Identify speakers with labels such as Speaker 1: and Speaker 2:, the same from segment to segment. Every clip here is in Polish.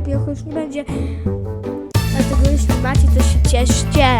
Speaker 1: Piochu już nie będzie. Dlatego jeśli macie, to się cieszcie.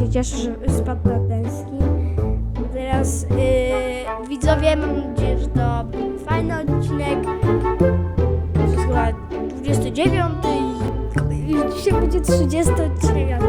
Speaker 1: Się cieszę, że spadł na ten skin. Teraz yy, widzowie, mam nadzieję, że to fajny odcinek. To jest chyba 29 i i dzisiaj będzie 30 odcinek.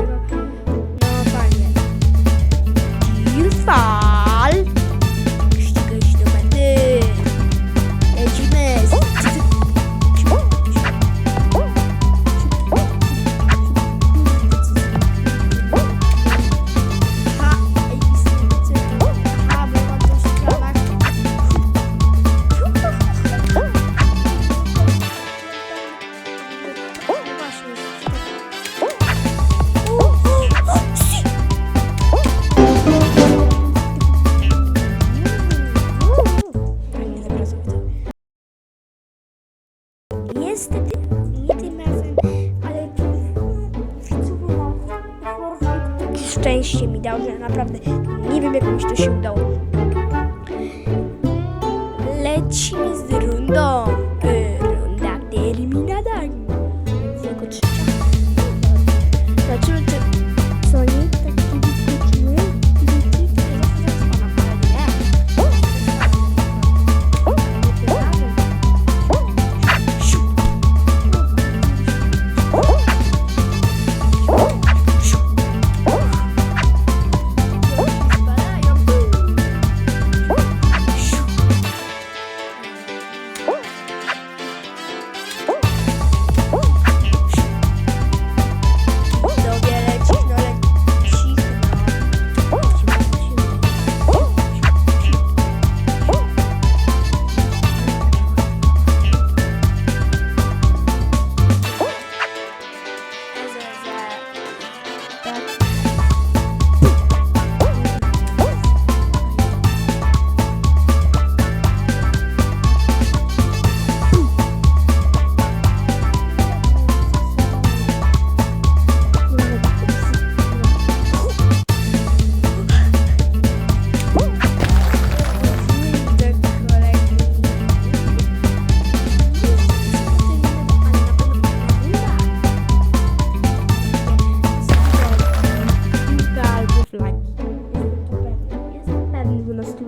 Speaker 1: Szczęście mi dał, że naprawdę nie wiem jak mi to się udało. Lecimy z rundą.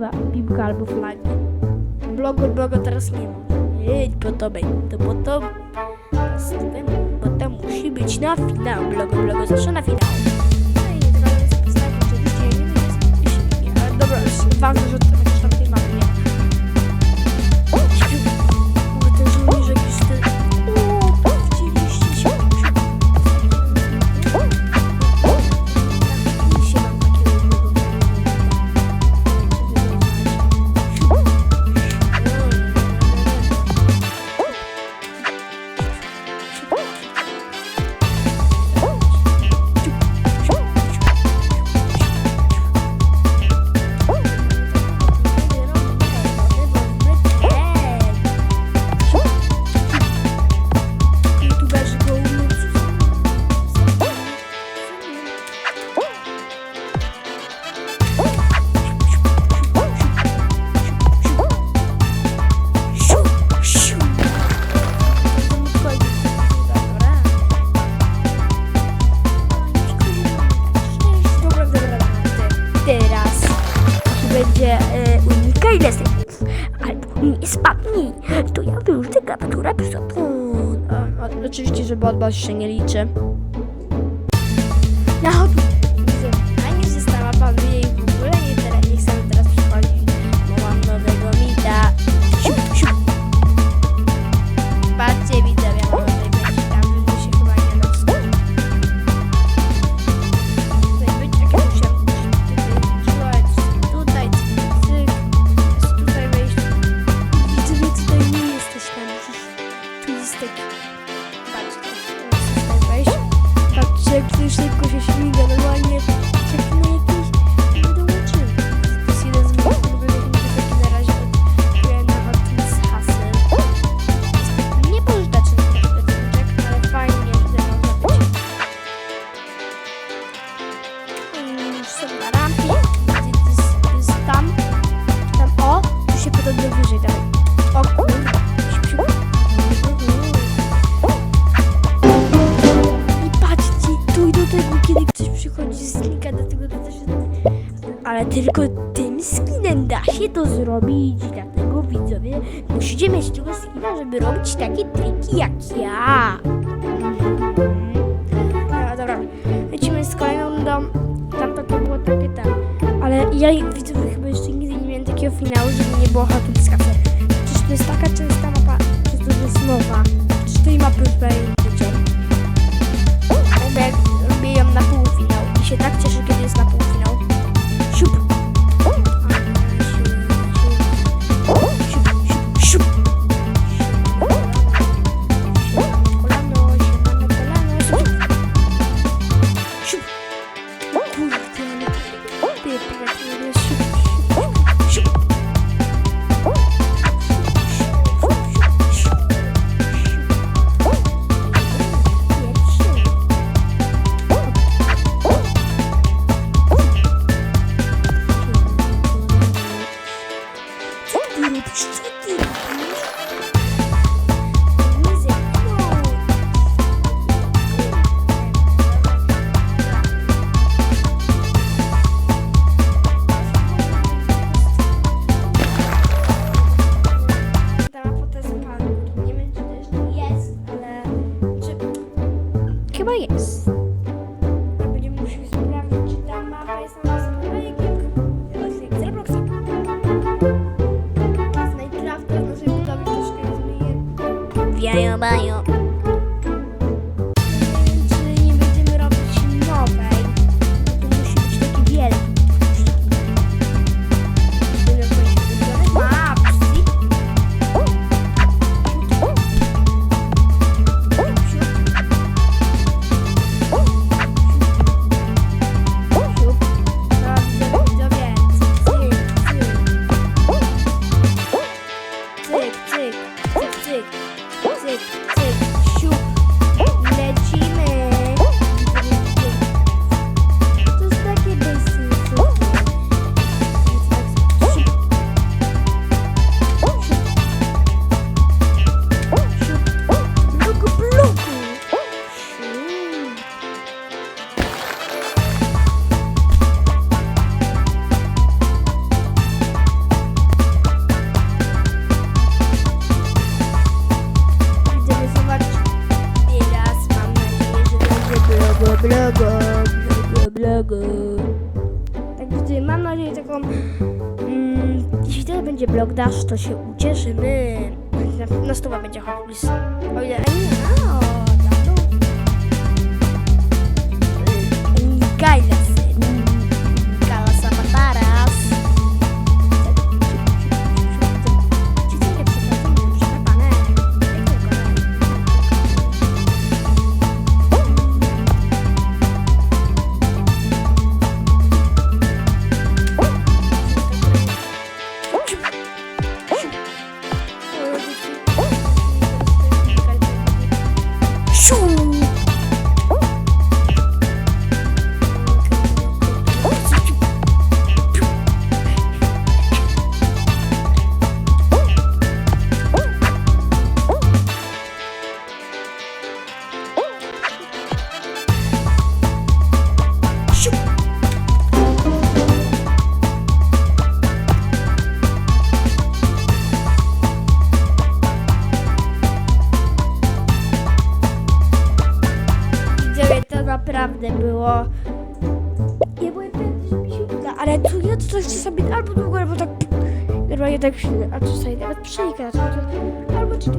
Speaker 1: Nastuwa piłka albo flagi. Blogo, blogo teraz nie ma. Ej, bo to będzie, to bo to... Bo to musi być na finał. Blogo, blogo zawsze na finał. No i teraz postawię oczywiście, nie wiem, jest- dobra, żeby odbać się
Speaker 2: nie
Speaker 1: liczy. widzowie, musicie mieć tego skina, żeby robić takie triki jak ja. Mhm. Dobra, dobra. Lecimy z kolejną dom. Tamto to było takie tam. Ale ja widzowie chyba jeszcze nigdy nie miałem takiego finału, żeby nie było Hot Wheels Cafe. Przecież to jest taka częsta mapa, że to jest nowa. Przecież tej mapy tutaj nie Robię ją na półfinał i się tak cieszę, やばいよ。blago, blago, blago. Także mam nadzieję taką... Mm, jeśli to będzie blog dash, to się ucieszymy. Na, na stuwa będzie Hot Wheels. O ile tak się, a co tutaj nawet przegrać, albo czy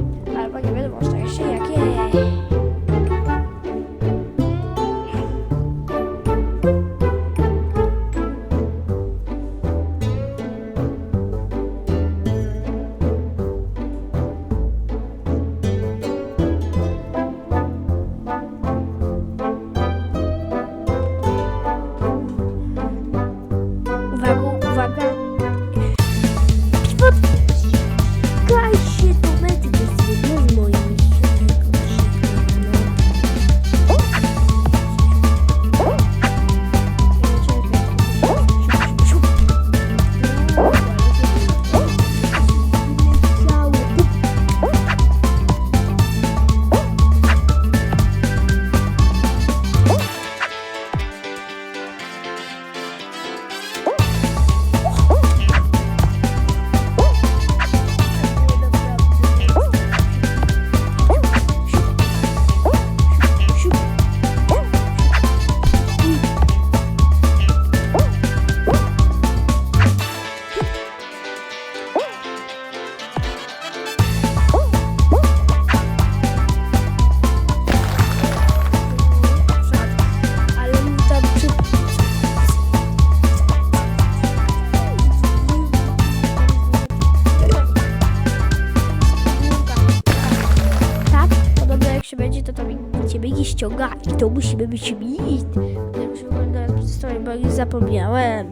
Speaker 1: robić mit. Ja już uwaga przedstawię, bo już zapomniałem.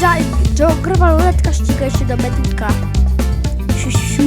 Speaker 1: Dalej, Joe, ruletka, ścigaj się do medyka. Siu, siu, siu.